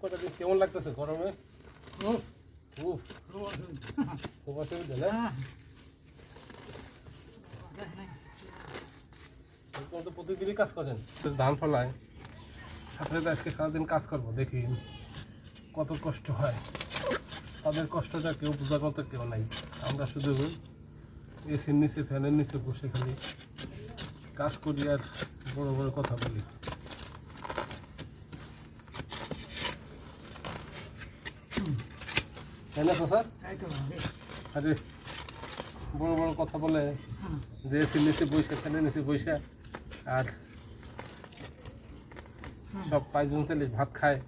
কটা দিন কেমন লাগতেছে গরমে? খুব অসুবিধা না? হ্যাঁ। তো প্রতিদিনই কাজ করেন ধান ফলায়। সাথে আজকে সারাদিন কাজ করব দেখি কত কষ্ট হয়। তাদের কষ্টটা কেউ বোঝার মতো কেউ নাই। আমরা শুধু এসির নিচে ফ্যানের নিচে বসে খালি কাজ করি আর বড় বড় কথা বলি। তাই না তো স্যার আরে বড় বড় কথা বলে হ্যাঁ। যে নিচে বসে ছেলে নিচে বসে আর সব পাঁচজন ছেলে ভাত খায়।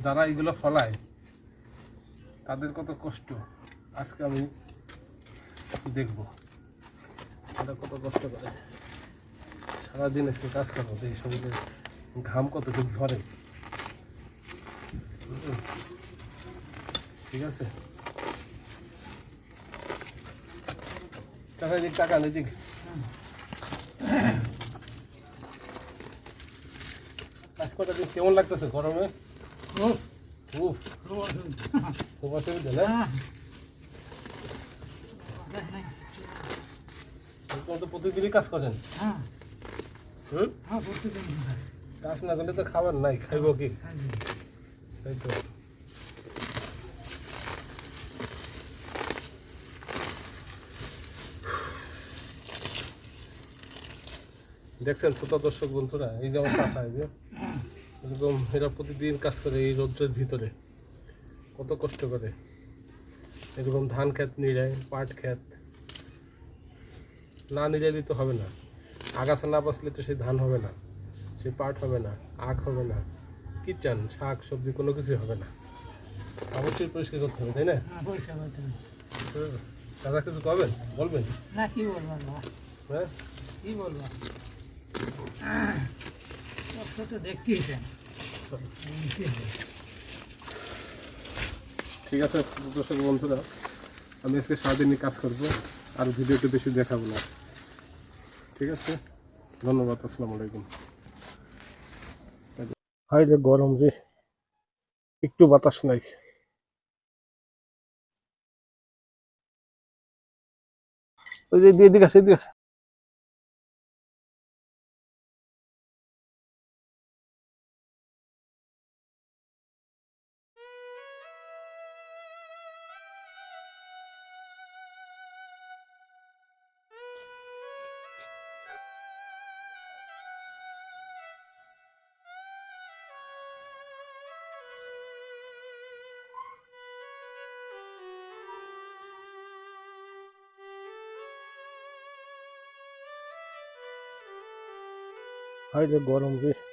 যারা এগুলো ফলায় তাদের কত কষ্ট। আজকে আমি দেখব। তারা কত কষ্ট করে। সারাদিন আজকে কাজ করব এই শরীরে ঘাম কতটুকু ঝরে? ঠিক আছে? টাকা দিক টাকা দিক কাজ কটা দিন কেমন লাগতেছে গরমে? খুব অসুবিধা না? হ্যাঁ। তো প্রতিদিনই কাজ করেন। হ্যাঁ। হুম? হ্যাঁ। কাজ না করলে তো খাবার নাই খাইব কি। তাই তো। দেখছেন ছোট দর্শক বন্ধুরা এই যে আমার এই যে এরকম এরা প্রতিদিন কাজ করে এই রৌদ্রের ভিতরে। কত কষ্ট করে। এরকম ধান ক্ষেত নিড়ায় পাট ক্ষেত না নিড়াইলে তো হবে না। আগাছা না বাঁচলে তো সেই ধান হবে না সেই পাট হবে না আখ হবে না কি চান শাক সবজি কোনো কিছু হবে না। অবশ্যই পরিষ্কার করতে হবে তাই না? হ্যাঁ। দাদা কিছু করবেন বলবেন? না কি বলব হ্যাঁ? কি বলব? ঠিক আছে, দর্শক বন্ধুরা, আমি আজকে সারাদিনই কাজ করব, আর ভিডিওতে বেশি দেখাবো না। ঠিক আছে? ধন্যবাদ, আসসালামু আলাইকুম। হাই রে গরম রে, একটু বাতাস নাই। ওই যে দিয়ে দিকে আসে, এদিকে আসে। গরম রে।